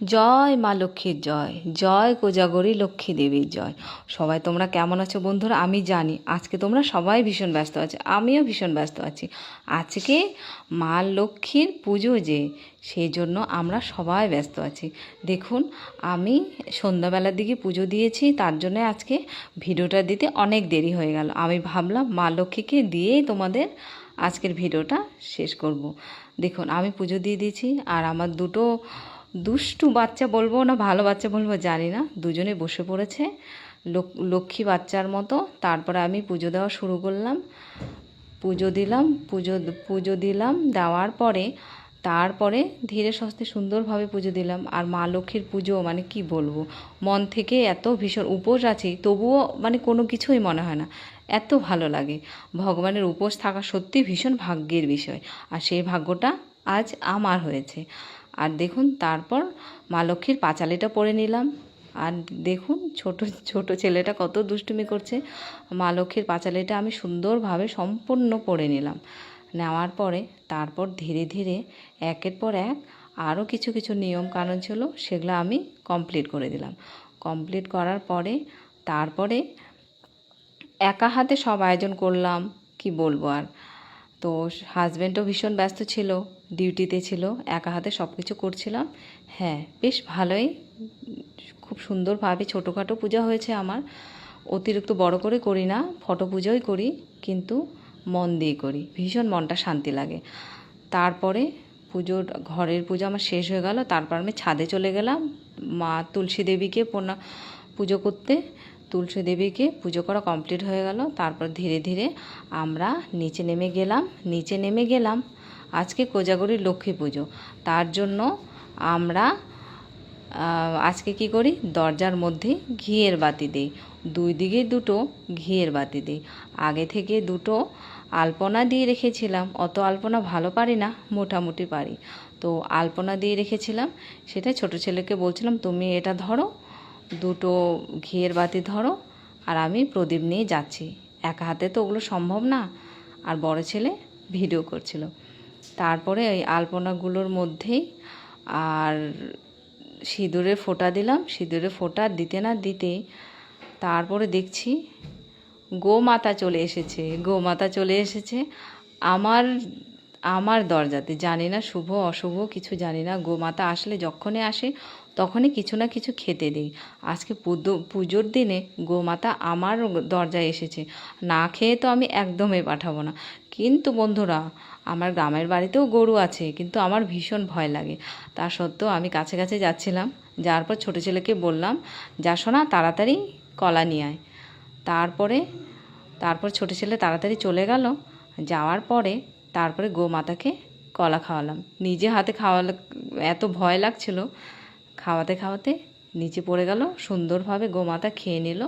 জয় মা লক্ষ্মীর জয় জয় কোজাগরী লক্ষ্মী দেবীর জয়। সবাই তোমরা কেমন আছো বন্ধুরা? আমি জানি, আজকে তোমরা সবাই ভীষণ ব্যস্ত আছো, আমিও ভীষণ ব্যস্ত আছি। আজকে মা লক্ষ্মীর পুজো যে, সেই জন্য আমরা সবাই ব্যস্ত আছি। দেখুন, আমি সন্ধ্যাবেলার দিকে পুজো দিয়েছি, তার জন্য আজকে ভিডিওটা দিতে অনেক দেরি হয়ে গেল। আমি ভাবলাম মা লক্ষ্মীকে দিয়েই তোমাদের আজকের ভিডিওটা শেষ করব। দেখুন, আমি পুজো দিয়ে দিয়েছি, আর আমার দুটো দুষ্টু বাচ্চা বলব না, ভালো বাচ্চা বলব, জানি না। দুজনে বসে পড়েছে, লক- লক্ষ্মী বাচ্চার মতো। তারপরে আমি পুজো দেওয়া শুরু করলাম। পুজো দিলাম, পুজো পুজো দিলাম, দেওয়ার পরে, তারপরে ধীরে সস্তে সুন্দরভাবে পুজো দিলাম। আর মা লক্ষ্মীর পুজো মানে কি বলব? মন থেকে এত ভীষণ উপোস আছি, তবুও মানে কোনো কিছুই মনে হয় না। এত ভালো লাগে। ভগবানের উপোস থাকা সত্যি ভীষণ ভাগ্যের বিষয়। আর সেই ভাগ্যটা আজ আমার হয়েছে। আর দেখুন, তারপর মা লক্ষ্মীর পাঁচালিটা পরে নিলাম। আর দেখুন, ছোট ছোট ছেলেটা কত দুষ্টুমি করছে। মা লক্ষ্মীর পাঁচালিটা আমি সুন্দরভাবে সম্পূর্ণ পরে নিলাম। নেওয়ার পরে তারপর ধীরে ধীরে একের পর এক আরও কিছু কিছু নিয়ম কানুন ছিল, সেগুলো আমি কমপ্লিট করে দিলাম। কমপ্লিট করার পরে তারপরে একা হাতে সব আয়োজন করলাম, কি বলব আর। তো হাজব্যান্ডও ভীষণ ব্যস্ত ছিল। ডিউটিতে ছিল, একা হাতে সব কিছু করছিলাম। হ্যাঁ বেশ ভালোই। খুব সুন্দরভাবে ছোটোখাটো পূজা হয়েছে আমার। অতিরিক্ত বড় করে করি না, ফটো পুজোই করি, কিন্তু মন দিয়ে করি। ভীষণ মনটা শান্তি লাগে। তারপরে পুজোর, ঘরের পুজো আমার শেষ হয়ে গেল, তারপর আমি ছাদে চলে গেলাম। মা তুলসী দেবীকে পুজো করতে, তুলসী দেবীকে পুজো করা কমপ্লিট হয়ে গেল। তারপর ধীরে ধীরে আমরা নিচে নেমে গেলাম, নিচে নেমে গেলাম। আজকে কোজাগরীর লক্ষ্মী পুজো। তার জন্য আমরা আজকে কি করি? দরজার মধ্যে ঘিয়ের বাতি দিই। দুই দিকে দুটো ঘিয়ের বাতি দিই। আগে থেকে দুটো আলপনা দিয়ে রেখেছিলাম। অত আলপনা ভালো পারি না, মোটামুটি পারি। তো আলপনা দিয়ে রেখেছিলাম। সেটা ছোট ছেলেকে বলছিলাম, তুমি এটা ধরো, দুটো ঘিয়ের বাতি ধরো, আর আমি প্রদীপ নিয়ে যাচ্ছি। একা হাতে তো ওগুলো সম্ভব না। আর বড় ছেলে ভিডিও করছিল। তারপরে ওই আলপনাগুলোর মধ্যেই আর সিঁদুরে ফোঁটা দিলাম। সিঁদুরে ফোঁটা দিতে না দিতে তারপরে দেখছি গোমাতা চলে এসেছে। গোমাতা চলে এসেছে আমার আমার দরজাতে। জানি না শুভ, অশুভ, কিছু জানি না। গোমাতা আসলে যখনই আসে তখনই কিছু না কিছু খেতে দিই। আজকে পুজো পুজোর দিনে গোমাতা আমার দরজায় এসেছে। না খেয়ে তো আমি একদমই পাঠাবো না। কিন্তু বন্ধুরা আমার গ্রামের বাড়িতেও গরু আছে, কিন্তু আমার ভীষণ ভয় লাগে। তা সত্ত্বেও আমি কাছে কাছে যাচ্ছিলাম, যাওয়ার পর ছোটো ছেলেকে বললাম, যা শোনা তাড়াতাড়ি কলা নিয়ে আয়। তারপরে, তারপর ছোটো ছেলে তাড়াতাড়ি চলে গেল, যাওয়ার পরে তারপরে গোমাতাকে কলা খাওয়ালাম। নিজে হাতে খাওয়ালে, এত ভয় লাগছিল, খাওয়াতে খাওয়াতে নিচে পড়ে গেল, সুন্দরভাবে গোমাতা খেয়ে নিল।